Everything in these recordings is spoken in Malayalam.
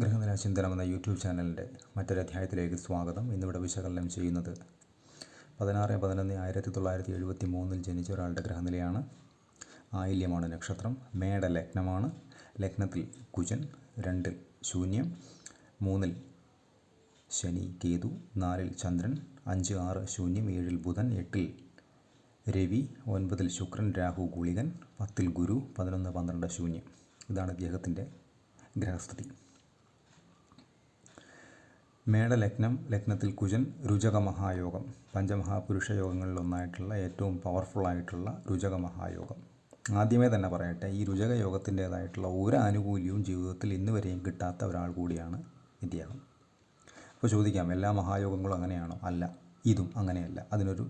ഗൃഹനില ചിന്തനം എന്ന യൂട്യൂബ് ചാനലിന്റെ മറ്റൊരധ്യായത്തിലേക്ക് സ്വാഗതം. ഇന്നിവിടെ വിശകലനം ചെയ്യുന്നത് പതിനാറ് പതിനൊന്ന് ആയിരത്തി തൊള്ളായിരത്തി എഴുപത്തി മൂന്നിൽ ജനിച്ച ഒരാളുടെ ഗ്രഹനിലയാണ്. ആയില്യമാണ് നക്ഷത്രം. മേട ലഗ്നമാണ്. ലഗ്നത്തിൽ കുജൻ രണ്ടിൽ ശൂന്യം മൂന്നിൽ ശനി കേതു നാലിൽ ചന്ദ്രൻ അഞ്ച് ആറ് ശൂന്യം ഏഴിൽ ബുധൻ എട്ടിൽ രവി ഒൻപതിൽ ശുക്രൻ രാഹു ഗുളികൻ പത്തിൽ ഗുരു പതിനൊന്ന് പന്ത്രണ്ട് ശൂന്യം. ഇതാണ് ഇദ്ദേഹത്തിന്റെ ഗ്രഹസ്ഥിതി. മേടലഗ്നം ലഗ്നത്തിൽ കുജൻ രുചക മഹായോഗം പഞ്ചമഹാപുരുഷ യോഗങ്ങളിലൊന്നായിട്ടുള്ള ഏറ്റവും പവർഫുള്ളായിട്ടുള്ള രുചക മഹായോഗം ആദ്യമേ തന്നെ പറയട്ടെ ഈ രുചക യോഗത്തിന്റേതായിട്ടുള്ള ഒരു ആനുകൂല്യവും ജീവിതത്തിൽ ഇന്ന് വരെയും കിട്ടാത്ത ഒരാൾ കൂടിയാണ് ഇദ്ദേഹം അപ്പോൾ ചോദിക്കാം എല്ലാ മഹായോഗങ്ങളും അങ്ങനെയാണോ? അല്ല ഇതും അങ്ങനെയല്ല. അതിനൊരു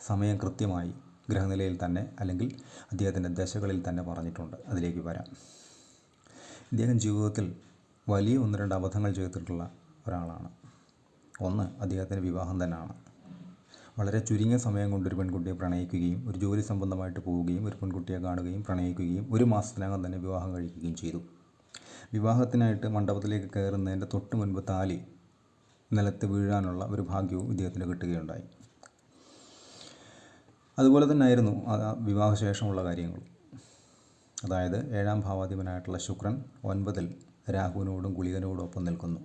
സമയം കൃത്യമായി ഗ്രഹനിലയിൽ തന്നെ അല്ലെങ്കിൽ അദ്ദേഹത്തിന്റെ ദശകളിൽ തന്നെ പറഞ്ഞിട്ടുണ്ട്. അതിലേക്ക് വരാം. ഇദ്ദേഹം ജീവിതത്തിൽ വലിയ ഒന്ന് രണ്ട് അബദ്ധങ്ങൾ ചെയ്തിട്ടുള്ള ഒരാളാണ്. ഒന്ന് അദ്ദേഹത്തിന്റെ വിവാഹം തന്നെയാണ്. വളരെ ചുരുങ്ങിയ സമയം കൊണ്ട് ഒരു പെൺകുട്ടിയെ പ്രണയിക്കുകയും ഒരു ജോലി സംബന്ധമായിട്ട് പോവുകയും ഒരു പെൺകുട്ടിയെ കാണുകയും പ്രണയിക്കുകയും ഒരു മാസത്തിനകം തന്നെ വിവാഹം കഴിക്കുകയും ചെയ്തു. വിവാഹത്തിനായിട്ട് മണ്ഡപത്തിലേക്ക് കയറുന്നതിന്റെ തൊട്ട് മുൻപ് താലി നിലത്ത് വീഴാനുള്ള ഒരു ഭാഗ്യവും ഇദ്ദേഹത്തിന് കിട്ടുകയുണ്ടായി. അതുപോലെ തന്നെ ആയിരുന്നു വിവാഹശേഷമുള്ള കാര്യങ്ങൾ അതായത് ഏഴാം ഭാവാധിപനായിട്ടുള്ള ശുക്രൻ ഒൻപതിൽ രാഹുവിനോടും ഗുളികനോടും ഒപ്പം നിൽക്കുന്നു.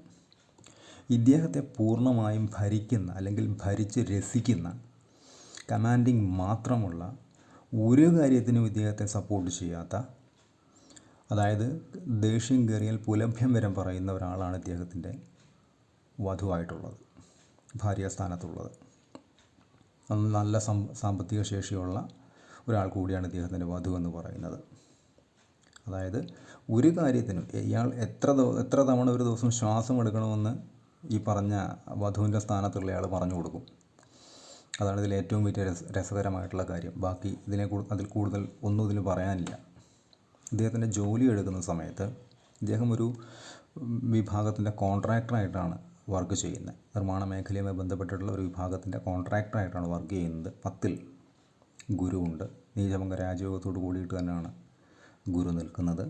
ഇദ്ദേഹത്തെ പൂർണമായും ഭരിക്കുന്ന അല്ലെങ്കിൽ ഭരിച്ച് രസിക്കുന്ന കമാൻഡിങ് മാത്രമുള്ള ഒരു കാര്യത്തിനും ഇദ്ദേഹത്തെ സപ്പോർട്ട് ചെയ്യാത്ത അതായത് ദേഷ്യം കയറിയാൽ പുലഭ്യം വരെ പറയുന്ന ഒരാളാണ് ഇദ്ദേഹത്തിന്റെ വധുവായിട്ടുള്ളത് ഭാര്യാസ്ഥാനത്തുള്ളത് നല്ല സാമ്പത്തിക ശേഷിയുള്ള ഒരാൾ കൂടിയാണ് ഇദ്ദേഹത്തിന്റെ വധു എന്ന് പറയുന്നത്. അതായത് ഒരു കാര്യത്തിനും ഇയാൾ എത്ര എത്ര തവണ ഒരു ദിവസം ശ്വാസം എടുക്കണമെന്ന് ഈ പറഞ്ഞ വധുവിന്റെ സ്ഥാനത്തുള്ള ആൾ പറഞ്ഞു കൊടുക്കും. അതാണ് ഇതിൽ ഏറ്റവും വലിയ രസ രസകരമായിട്ടുള്ള കാര്യം. ബാക്കി ഇതിനെ അതിൽ കൂടുതൽ ഒന്നും ഇതിന് പറയാനില്ല. ഇദ്ദേഹത്തിന്റെ ജോലി എടുക്കുന്ന സമയത്ത് ഇദ്ദേഹം ഒരു വിഭാഗത്തിന്റെ കോൺട്രാക്ടറായിട്ടാണ് വർക്ക് ചെയ്യുന്നത്. നിർമ്മാണ മേഖലയുമായി ബന്ധപ്പെട്ടിട്ടുള്ള ഒരു വിഭാഗത്തിന്റെ കോൺട്രാക്ടറായിട്ടാണ് വർക്ക് ചെയ്യുന്നത്. പത്തിൽ ഗുരുവുണ്ട്. നീചഭംഗ രാജയോഗത്തോട് കൂടിയിട്ട് തന്നെയാണ് ഗുരു നിൽക്കുന്നത്.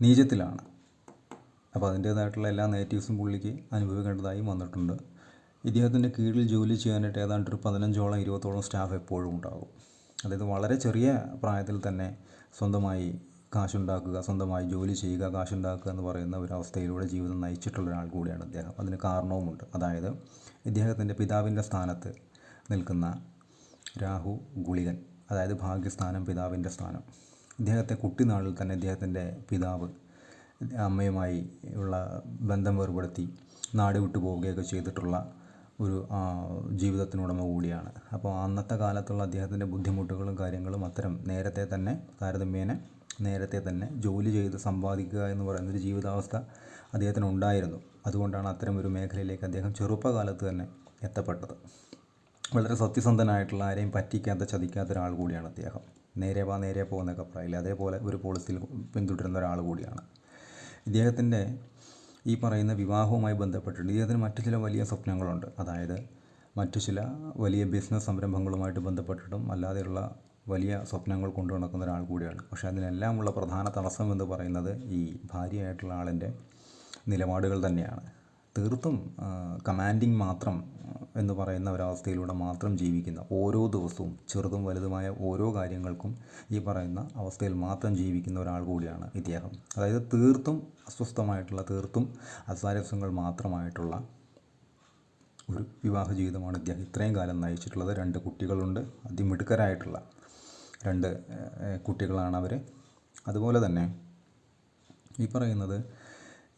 നീചത്തിലാണ്. അപ്പോൾ അതിന്റേതായിട്ടുള്ള എല്ലാ നെഗറ്റീവ്സും പുള്ളിക്ക് അനുഭവിക്കേണ്ടതായി വന്നിട്ടുണ്ട്. ഇദ്ദേഹത്തിന്റെ കീഴിൽ ജോലി ചെയ്യാനായിട്ട് ഏതാണ്ട് ഒരു പതിനഞ്ചോളം ഇരുപത്തോളം സ്റ്റാഫ് എപ്പോഴും ഉണ്ടാകും. അതായത് വളരെ ചെറിയ പ്രായത്തിൽ തന്നെ സ്വന്തമായി കാശുണ്ടാക്കുക സ്വന്തമായി ജോലി ചെയ്യുക കാശുണ്ടാക്കുക എന്ന് പറയുന്ന ഒരു അവസ്ഥയിലൂടെ ജീവിതം നയിച്ചിട്ടുള്ള ഒരാൾ കൂടിയാണ് അദ്ദേഹം അതിന് കാരണവുമുണ്ട്. അതായത് ഇദ്ദേഹത്തിന്റെ പിതാവിന്റെ സ്ഥാനത്ത് നിൽക്കുന്ന രാഹു ഗുളികൻ അതായത് ഭാഗ്യസ്ഥാനം പിതാവിന്റെ സ്ഥാനം. ഇദ്ദേഹത്തെ കുട്ടിനാളിൽ തന്നെ ഇദ്ദേഹത്തിന്റെ പിതാവ് അമ്മയുമായി ഉള്ള ബന്ധം വേർപെടുത്തി നാട് വിട്ടു പോവുകയൊക്കെ ചെയ്തിട്ടുള്ള ഒരു ജീവിതത്തിനുടമ കൂടിയാണ്. അപ്പോൾ അന്നത്തെ കാലത്തുള്ള അദ്ദേഹത്തിന്റെ ബുദ്ധിമുട്ടുകളും കാര്യങ്ങളും അത്തരം നേരത്തെ തന്നെ താരതമ്യേന നേരത്തെ തന്നെ ജോലി ചെയ്ത് സമ്പാദിക്കുക എന്ന് പറയുന്ന ഒരു ജീവിതാവസ്ഥ അദ്ദേഹത്തിന് ഉണ്ടായിരുന്നു. അതുകൊണ്ടാണ് അത്തരം ഒരു മേഖലയിലേക്ക് അദ്ദേഹം ചെറുപ്പകാലത്ത് തന്നെ എത്തപ്പെട്ടത്. വളരെ സത്യസന്ധനായിട്ടുള്ള ആരെയും പറ്റിക്കാത്ത ചതിക്കാത്ത ഒരാൾ കൂടിയാണ് അദ്ദേഹം. നേരെ വാ നേരെ പോകുന്നൊക്കെ പറയില്ല? അതേപോലെ ഒരു പോളിസിയിൽ പിന്തുടരുന്ന ഒരാൾ കൂടിയാണ്. ഇദ്ദേഹത്തിന്റെ ഈ പറയുന്ന വിവാഹവുമായി ബന്ധപ്പെട്ടിട്ടുണ്ട്. ഇദ്ദേഹത്തിന് മറ്റു ചില വലിയ സ്വപ്നങ്ങളുണ്ട്. അതായത് മറ്റു ചില വലിയ ബിസിനസ് സംരംഭങ്ങളുമായിട്ട് ബന്ധപ്പെട്ടിട്ടും അല്ലാതെയുള്ള വലിയ സ്വപ്നങ്ങൾ കൊണ്ടു നടക്കുന്ന ഒരാൾ കൂടിയാണ്. പക്ഷേ അതിനെല്ലാമുള്ള പ്രധാന തടസ്സം എന്ന് പറയുന്നത് ഈ ഭാര്യയായിട്ടുള്ള ആളിന്റെ നിലപാടുകൾ തന്നെയാണ്. തീർത്തും കമാൻഡിങ് മാത്രം എന്ന് പറയുന്ന ഒരവസ്ഥയിലൂടെ മാത്രം ജീവിക്കുന്ന ഓരോ ദിവസവും ചെറുതും വലുതുമായ ഓരോ കാര്യങ്ങൾക്കും ഈ പറയുന്ന അവസ്ഥയിൽ മാത്രം ജീവിക്കുന്ന ഒരാൾ കൂടിയാണ് ഇദ്ദേഹം. അതായത് തീർത്തും അസ്വസ്ഥമായിട്ടുള്ള തീർത്തും അസാരസ്യങ്ങൾ മാത്രമായിട്ടുള്ള ഒരു വിവാഹ ജീവിതമാണ് ഇദ്ദേഹം. ഇത്രയും കാലം നയിച്ചിട്ടുള്ളത് രണ്ട് കുട്ടികളുണ്ട് അതിമിടുക്കരായിട്ടുള്ള രണ്ട് കുട്ടികളാണ് അവർ അതുപോലെ തന്നെ ഈ പറയുന്നത്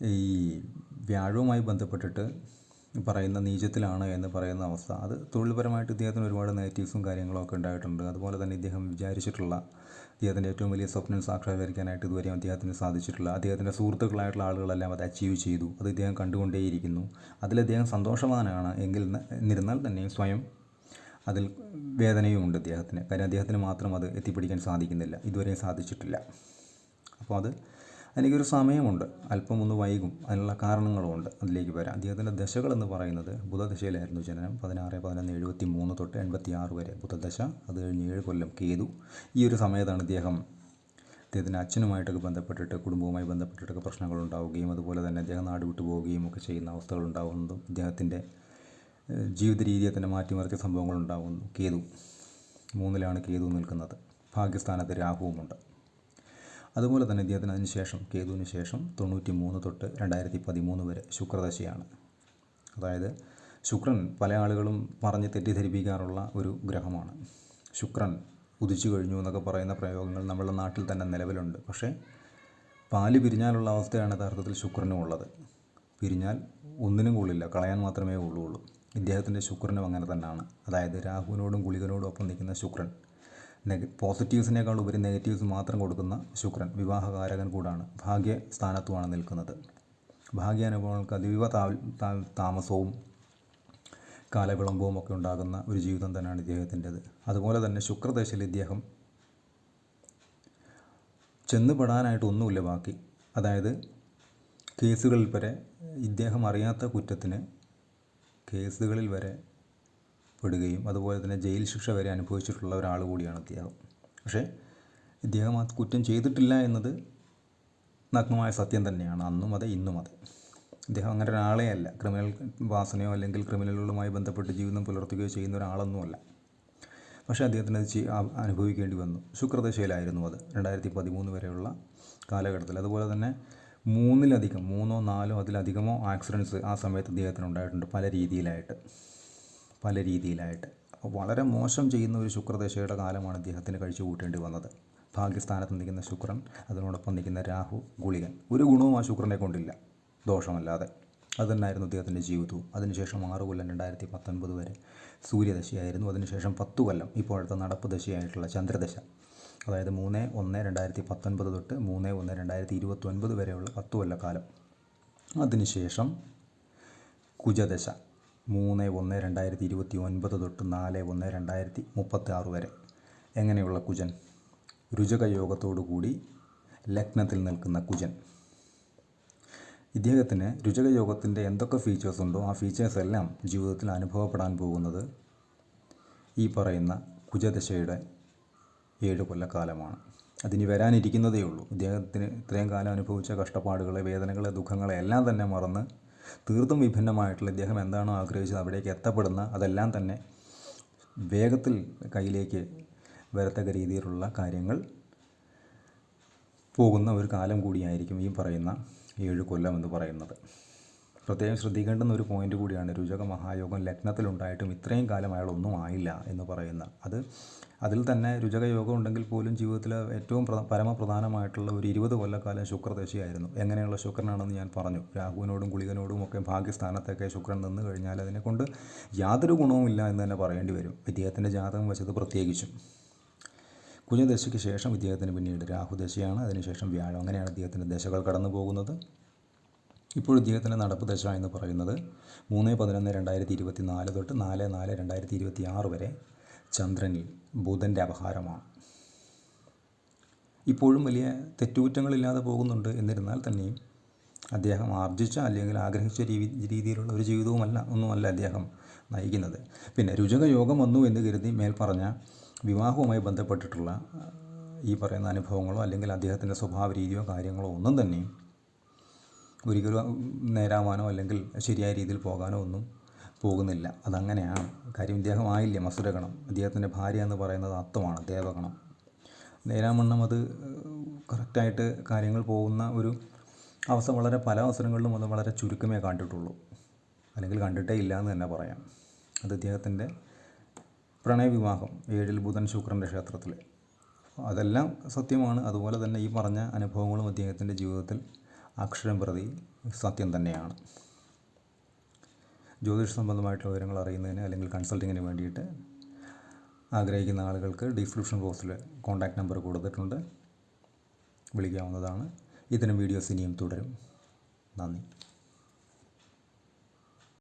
ഈ വ്യാഴവുമായി ബന്ധപ്പെട്ടിട്ട് പറയുന്ന നീചത്തിലാണ് എന്ന് പറയുന്ന അവസ്ഥ. അത് തൊഴിൽപരമായിട്ട് ഇദ്ദേഹത്തിന് ഒരുപാട് നെഗറ്റീവ്സും കാര്യങ്ങളൊക്കെ ഉണ്ടായിട്ടുണ്ട്. അതുപോലെ തന്നെ ഇദ്ദേഹം വിചാരിച്ചിട്ടുള്ള അദ്ദേഹത്തിന്റെ ഏറ്റവും വലിയ സ്വപ്നം സാക്ഷാത്കരിക്കാനായിട്ട് ഇതുവരെയും അദ്ദേഹത്തിന് സാധിച്ചിട്ടില്ല. അദ്ദേഹത്തിന്റെ സുഹൃത്തുക്കളായിട്ടുള്ള ആളുകളെല്ലാം അത് അച്ചീവ് ചെയ്തു. അത് ഇദ്ദേഹം കണ്ടുകൊണ്ടേയിരിക്കുന്നു. അതിൽ അദ്ദേഹം സന്തോഷവാനാണ്. എങ്കിൽ എന്നിരുന്നാൽ തന്നെയും സ്വയം അതിൽ വേദനയും ഉണ്ട് അദ്ദേഹത്തിന് കാര്യം അദ്ദേഹത്തിന് മാത്രം അത് എത്തിപ്പിടിക്കാൻ സാധിക്കുന്നില്ല. ഇതുവരെയും സാധിച്ചിട്ടില്ല. അപ്പോൾ അത് എനിക്കൊരു സമയമുണ്ട്. അല്പം ഒന്ന് വൈകും. അതിനുള്ള കാരണങ്ങളുമുണ്ട് അതിലേക്ക് വരാം അദ്ദേഹത്തിന്റെ ദശകൾ എന്ന് പറയുന്നത് ബുധദശയിലായിരുന്നു ജനനം. പതിനാറ് പതിനൊന്ന് എഴുപത്തി മൂന്ന് തൊട്ട് എൺപത്തി ആറ് വരെ ബുധദശ. അത് കഴിഞ്ഞ് ഏഴ് കൊല്ലം കേതു. ഈ ഒരു സമയത്താണ് ഇദ്ദേഹം അദ്ദേഹത്തിന്റെ അച്ഛനുമായിട്ടൊക്കെ ബന്ധപ്പെട്ടിട്ട് കുടുംബവുമായി ബന്ധപ്പെട്ടിട്ടൊക്കെ പ്രശ്നങ്ങൾ ഉണ്ടാവുകയും അതുപോലെ തന്നെ അദ്ദേഹം നാട് വിട്ടു പോവുകയും ഒക്കെ ചെയ്യുന്ന അവസ്ഥകൾ ഉണ്ടാകുന്നതും അദ്ദേഹത്തിന്റെ ജീവിത രീതിയെ തന്നെ മാറ്റിമറിച്ച സംഭവങ്ങൾ ഉണ്ടാകുന്നു കേതു. മൂന്നിലാണ് കേതു നിൽക്കുന്നത്. ഭാഗ്യസ്ഥാനത്ത് രാഹുവുമുണ്ട്. അതുപോലെ തന്നെ ഇദ്ദേഹത്തിന് അതിന് ശേഷം കേതുവിന് ശേഷം തൊണ്ണൂറ്റി മൂന്ന് തൊട്ട് രണ്ടായിരത്തി പതിമൂന്ന് വരെ ശുക്രദശയാണ്. അതായത് ശുക്രൻ പല ആളുകളും പറഞ്ഞ് തെറ്റിദ്ധരിപ്പിക്കാറുള്ള ഒരു ഗ്രഹമാണ്. ശുക്രൻ ഉദിച്ചു കഴിഞ്ഞു എന്നൊക്കെ പറയുന്ന പ്രയോഗങ്ങൾ നമ്മുടെ നാട്ടിൽ തന്നെ നിലവിലുണ്ട്. പക്ഷേ പാൽ പിരിഞ്ഞാലുള്ള അവസ്ഥയാണ് യഥാർത്ഥത്തിൽ ശുക്രനും ഉള്ളത്. പിരിഞ്ഞാൽ ഒന്നിനും കൊള്ളില്ല കളയാൻ മാത്രമേ ഉള്ളൂ ഇദ്ദേഹത്തിന്റെ ശുക്രനും അങ്ങനെ തന്നെയാണ്. അതായത് രാഹുവിനോടും ഗുളികനോടും ഒപ്പം നിൽക്കുന്ന ശുക്രൻ നെഗ പോസിറ്റീവ്സിനേക്കാൾ ഉപരി നെഗറ്റീവ്സ് മാത്രം കൊടുക്കുന്ന ശുക്രൻ വിവാഹകാരകൻ കൂടാണ്. ഭാഗ്യ സ്ഥാനത്തുമാണ് നിൽക്കുന്നത്. ഭാഗ്യാനുഭവങ്ങൾക്ക് അതീവ താ താ- താമസവും കാലവിളംബവും ഒക്കെ ഉണ്ടാകുന്ന ഒരു ജീവിതം തന്നെയാണ് ഇദ്ദേഹത്തിന്റെത്. അതുപോലെ തന്നെ ശുക്രദശയിൽ ഇദ്ദേഹം ചെന്നുപെടാനായിട്ട് ഒന്നുമില്ല ബാക്കി. അതായത് കേസുകളിൽ വരെ ഇദ്ദേഹം അറിയാത്ത കുറ്റത്തിന് കേസുകളിൽ വരെ പെടുകയും അതുപോലെ തന്നെ ജയിൽ ശിക്ഷ വരെ അനുഭവിച്ചിട്ടുള്ള ഒരാൾ കൂടിയാണ് ഇദ്ദേഹം. പക്ഷേ ഇദ്ദേഹം ആ കുറ്റം ചെയ്തിട്ടില്ല എന്നത് നഗ്നമായ സത്യം തന്നെയാണ്. അന്നും അതെ ഇന്നും അതെ. ഇദ്ദേഹം അങ്ങനെ ഒരാളെ അല്ല. ക്രിമിനൽ വാസനയോ അല്ലെങ്കിൽ ക്രിമിനലുകളുമായി ബന്ധപ്പെട്ട് ജീവിതം പുലർത്തുകയോ ചെയ്യുന്ന ഒരാളൊന്നുമല്ല പക്ഷേ അദ്ദേഹത്തിന് അത് അനുഭവിക്കേണ്ടി വന്നു. ശുക്രദശയിലായിരുന്നു അത് രണ്ടായിരത്തി പതിമൂന്ന് വരെയുള്ള കാലഘട്ടത്തിൽ. അതുപോലെ തന്നെ മൂന്നിലധികം മൂന്നോ നാലോ അതിലധികമോ ആക്സിഡന്റ്സ് ആ സമയത്ത് അദ്ദേഹത്തിന് ഉണ്ടായിട്ടുണ്ട് പല രീതിയിലായിട്ട്. പല രീതിയിലായിട്ട്. അപ്പോൾ വളരെ മോശം ചെയ്യുന്ന ഒരു ശുക്രദശയുടെ കാലമാണ് അദ്ദേഹത്തിന് കഴിച്ചു കൂട്ടേണ്ടി വന്നത്. ഭാഗ്യസ്ഥാനത്ത് നിൽക്കുന്ന ശുക്രൻ അതിനോടൊപ്പം നിൽക്കുന്ന രാഹു ഗുളികൻ. ഒരു ഗുണവും ആ ശുക്രനെ കൊണ്ടില്ല. ദോഷമല്ലാതെ. അത് തന്നെയായിരുന്നു അദ്ദേഹത്തിന്റെ ജീവിതവും. അതിനുശേഷം ആറ് കൊല്ലം രണ്ടായിരത്തി പത്തൊൻപത് വരെ സൂര്യദശയായിരുന്നു. അതിനുശേഷം പത്തു കൊല്ലം ഇപ്പോഴത്തെ നടപ്പ് ദശയായിട്ടുള്ള ചന്ദ്രദശ. അതായത് മൂന്ന് ഒന്ന് രണ്ടായിരത്തി പത്തൊൻപത് തൊട്ട് മൂന്ന് ഒന്ന് രണ്ടായിരത്തി ഇരുപത്തൊൻപത് വരെയുള്ള പത്തു കൊല്ലക്കാലം. അതിനുശേഷം കുജദശ. മൂന്ന് ഒന്ന് രണ്ടായിരത്തി ഇരുപത്തി ഒൻപത് തൊട്ട് നാല് ഒന്ന് രണ്ടായിരത്തി മുപ്പത്തി ആറ് വരെ. എങ്ങനെയുള്ള കുജൻ? രുചക യോഗത്തോടു കൂടി ലഗ്നത്തിൽ നിൽക്കുന്ന കുജൻ. ഇദ്ദേഹത്തിന് രുചക യോഗത്തിന്റെ എന്തൊക്കെ ഫീച്ചേഴ്സ് ഉണ്ടോ? ആ ഫീച്ചേഴ്സ് എല്ലാം ജീവിതത്തിൽ അനുഭവപ്പെടാൻ പോകുന്നത് ഈ പറയുന്ന കുജദശയുടെ ഏഴ് കൊല്ലക്കാലമാണ്. അതിനി വരാനിരിക്കുന്നതേ ഉള്ളൂ ഇദ്ദേഹത്തിന് ഇത്രയും കാലം അനുഭവിച്ച കഷ്ടപ്പാടുകളെ വേദനകളെ ദുഃഖങ്ങളെ എല്ലാം തന്നെ മറന്ന് തീർത്തും വിഭിന്നമായിട്ടുള്ള ഇദ്ദേഹം എന്താണോ ആഗ്രഹിച്ചത് അവിടേക്ക് എത്തപ്പെടുന്ന അതെല്ലാം തന്നെ വേഗത്തിൽ കയ്യിലേക്ക് വരത്തക്ക രീതിയിലുള്ള കാര്യങ്ങൾ പോകുന്ന ഒരു കാലം കൂടിയായിരിക്കും ഈ പറയുന്ന ഏഴ് കൊല്ലം എന്ന് പറയുന്നത്. പ്രത്യേകം ശ്രദ്ധിക്കേണ്ടുന്ന ഒരു പോയിന്റ് കൂടിയാണ്. രുചക മഹായോഗം ലഗ്നത്തിലുണ്ടായിട്ടും ഇത്രയും കാലം അയാൾ ഒന്നും ആയില്ല എന്ന് പറയുന്ന. അത് അതിൽ തന്നെ രുചക യോഗം ഉണ്ടെങ്കിൽ പോലും ജീവിതത്തിൽ ഏറ്റവും പരമപ്രധാനമായിട്ടുള്ള ഒരു ഇരുപത് കൊല്ലക്കാലം ശുക്രദശയായിരുന്നു എങ്ങനെയുള്ള ശുക്രനാണെന്ന് ഞാൻ പറഞ്ഞു. രാഹുവിനോടും ഗുളികനോടും ഒക്കെ ഭാഗ്യസ്ഥാനത്തൊക്കെ ശുക്രൻ നിന്ന് കഴിഞ്ഞാൽ അതിനെക്കൊണ്ട് യാതൊരു ഗുണവുമില്ല എന്ന് തന്നെ പറയേണ്ടി വരും. ഇദ്ദേഹത്തിന്റെ ജാതകം വെച്ചത് പ്രത്യേകിച്ചും. കുജദശയ്ക്ക് ശേഷം ഇദ്ദേഹത്തിന് പിന്നീട് രാഹുദശയാണ്. അതിനുശേഷം വ്യാഴം. അങ്ങനെയാണ് ഇദ്ദേഹത്തിന്റെ ദശകൾ കടന്നു പോകുന്നത് ഇപ്പോൾ ഇദ്ദേഹത്തിന്റെ നടപ്പ് ദശ എന്ന് പറയുന്നത് മൂന്ന് പതിനൊന്ന് രണ്ടായിരത്തി ഇരുപത്തി നാല് തൊട്ട് നാല് നാല് രണ്ടായിരത്തി ഇരുപത്തി ആറ് വരെ ചന്ദ്രനിൽ ബുധന്റെ അപഹാരമാണ്. ഇപ്പോഴും വലിയ തെറ്റുകുറ്റങ്ങളില്ലാതെ പോകുന്നുണ്ട് എന്നിരുന്നാൽ തന്നെയും അദ്ദേഹം ആർജിച്ച അല്ലെങ്കിൽ ആഗ്രഹിച്ച രീതി രീതിയിലുള്ള ഒരു ജീവിതവുമല്ല ഒന്നുമല്ല അദ്ദേഹം നയിക്കുന്നത്. പിന്നെ രുചക യോഗം വന്നു എന്ന് കരുതി മേൽപ്പറഞ്ഞ പറഞ്ഞ വിവാഹവുമായി ബന്ധപ്പെട്ടിട്ടുള്ള ഈ പറയുന്ന അനുഭവങ്ങളോ അല്ലെങ്കിൽ അദ്ദേഹത്തിന്റെ സ്വഭാവ രീതിയോ കാര്യങ്ങളോ ഒന്നും തന്നെയും ഒരിക്കലും നേരാവാനോ അല്ലെങ്കിൽ ശരിയായ രീതിയിൽ പോകാനോ ഒന്നും പോകുന്നില്ല. അതങ്ങനെയാണ്. കാര്യം ഇദ്ദേഹം ആയില്ല? മസുരഗണം. അദ്ദേഹത്തിന്റെ ഭാര്യ എന്ന് പറയുന്നത് അത്തമാണ് ദേവഗണം. നേരാമണ്ണം അത് കറക്റ്റായിട്ട് കാര്യങ്ങൾ പോകുന്ന ഒരു അവസ്ഥ വളരെ പല അവസരങ്ങളിലും അത് വളരെ ചുരുക്കമേ കണ്ടിട്ടുള്ളൂ. അല്ലെങ്കിൽ കണ്ടിട്ടേ ഇല്ല എന്ന് തന്നെ പറയാം. അത് ഇദ്ദേഹത്തിന്റെ പ്രണയവിവാഹം ഏഴിൽ ബുധൻ ശുക്രന്റെ ക്ഷേത്രത്തിൽ അതെല്ലാം സത്യമാണ്. അതുപോലെ തന്നെ ഈ പറഞ്ഞ അനുഭവങ്ങളും അദ്ദേഹത്തിന്റെ ജീവിതത്തിൽ അക്ഷരം പ്രതി സത്യം തന്നെയാണ്. ജ്യോതിഷ സംബന്ധമായിട്ടുള്ള വിവരങ്ങൾ അറിയുന്നതിന് അല്ലെങ്കിൽ കൺസൾട്ടിങ്ങിന് വേണ്ടിയിട്ട് ആഗ്രഹിക്കുന്ന ആളുകൾക്ക് ഡിസ്ക്രിപ്ഷൻ ബോക്സിൽ കോൺടാക്റ്റ് നമ്പർ കൊടുത്തിട്ടുണ്ട്. വിളിക്കാവുന്നതാണ്. ഇത്തരം വീഡിയോസ് ഇനിയും തുടരും. നന്ദി.